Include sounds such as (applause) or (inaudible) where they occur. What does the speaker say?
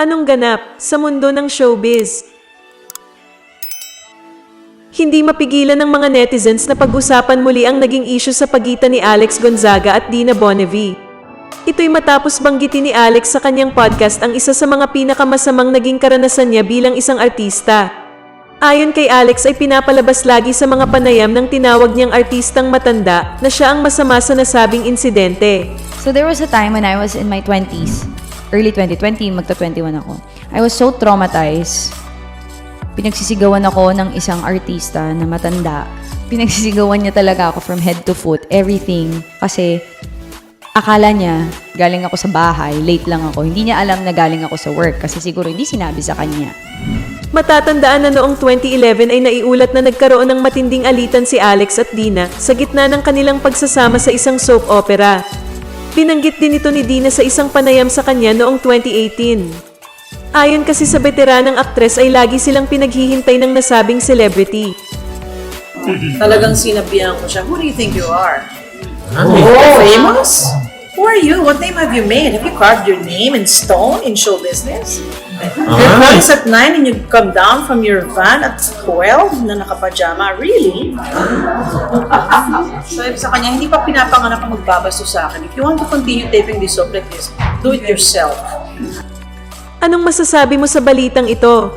Anong ganap sa mundo ng showbiz? Hindi mapigilan ng mga netizens na pag-usapan muli ang naging issue sa pagitan ni Alex Gonzaga at Dina Bonnevie. Ito'y matapos banggitin ni Alex sa kanyang podcast ang isa sa mga pinakamasamang naging karanasan niya bilang isang artista. Ayon kay Alex ay pinapalabas lagi sa mga panayam ng tinawag niyang artistang matanda na siya ang masama sa nasabing insidente. So there was a time when I was in my 20s, early 2020, magta-21 ako. I was so traumatized. Pinagsisigawan ako ng isang artista na matanda. Pinagsisigawan niya talaga ako from head to foot, everything. Kasi akala niya galing ako sa bahay, late lang ako. Hindi niya alam na galing ako sa work kasi siguro hindi sinabi sa kanya. Matatandaan na noong 2011 ay naiulat na nagkaroon ng matinding alitan si Alex at Dina sa gitna ng kanilang pagsasama sa isang soap opera. Binanggit din ito ni Dina sa isang panayam sa kanya noong 2018. Ayon kasi sa veteranang aktres ay lagi silang pinaghihintay ng nasabing celebrity. Talagang sinabihan ko siya, who do you think you are? Oh. Famous? Who are you? What name have you made? Have you carved your name in stone in show business? Your Ah. is at 9 and you come down from your van at 12 na nakapajama. Really? (laughs) Sabi sa kanya, hindi pa pinapanganak ang magbabasto sa akin. If you want to continue taping this like this, do it yourself. Anong masasabi mo sa balitang ito?